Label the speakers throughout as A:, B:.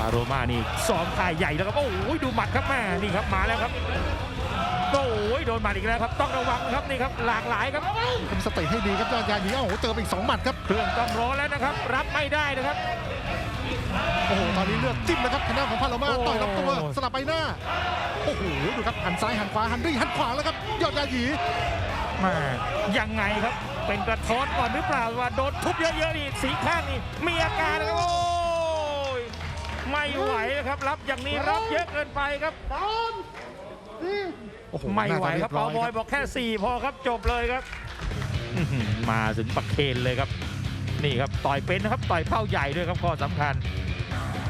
A: อาโรมานี่ซ้อมข่ายใหญ่แล้วครับโอ้โหดูหมัดครับแม่นี่ครับมาแล้วครับโอ้ยโดนหมัดอีกแล้วครับต้องระวังครับนี่ครับหลากหลายครับ
B: ทำสติให้ดีครับยอดยาหยีโอ้โหเจอไปอีกสองหมัดครับ
A: เครื่องต้องร้อนแล้วนะครับ รับไม่ได้นะครับ
B: โอ้โหตอนนี้เลือดจิ้มนะครับทางด้านของพาโลมา
A: โอ้
B: ต่อยลำตัวสลับไปหน้าโอ้โหดูครับหันซ้ายหันขวาหันด้วยหันขวาแล้วครับยอดยาหยี
A: แมายังไงครับเป็นกระท้อนก่อนหรือเปล่าว่าโดนทุบเยอะๆนี่สีข้างนี่มีอาการนะครับโอ้ย ไม่ไหวนะครับ รับอย่างนี้รับเยอะเกินไปครับ
B: โอ้โห
A: ไม่ไหวครับ
B: น่
A: เปา
B: จะ
A: บอย
B: เรียร้
A: บอกแค่ 4 พอครับจบเลยครับอื้อหือมาถึงปักเคนเลยครับ นี่ครับต่อยเป็นนะครับต่อยเป้าใหญ่ด้วยครับข้อสำคัญ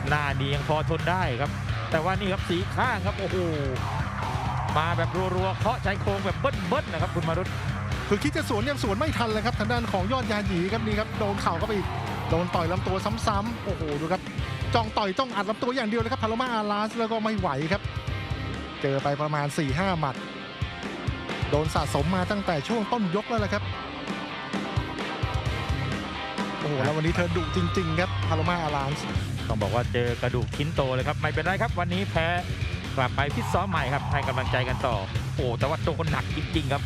A: หน้าดียังพอทนได้ครับ แต่ว่านี่ครับสีข้างครับโอ้โหมาแบบรัวๆเคาะชายโครงแบบเบิ้ลๆนะครับคุณมารุต
B: คือคิดจะสวนยังสวนไม่ทันเลยครับทางด้านของยอดยาหยีครับนี่ครับโดนเข่าเข้าไปอีกโดนต่อยลำตัวซ้ำๆโอ้โหดูครับ จ้องต่อยจ้องอัดลำตัวอย่างเดียวเลยครับพาโลมาอาลาสแล้วก็ไม่ไหวครับ เจอไปประมาณ 4-5 หมัด โดนสะสมมาตั้งแต่ช่วงต้นยกแล้วแหละครับ โอ้โห แล้ววันนี้เธอดุจริง ๆ ครับพาโลมาอาลาส
A: ต้องบอกว่าเจอกระดูกชิ้นโตเลยครับ ไม่เป็นไรครับ วันนี้แพ้กลับไปฟิตซ้อมใหม่ครับให้กำลังใจกันต่อ โอ้แต่ว่าโดนหนักจริงๆครับ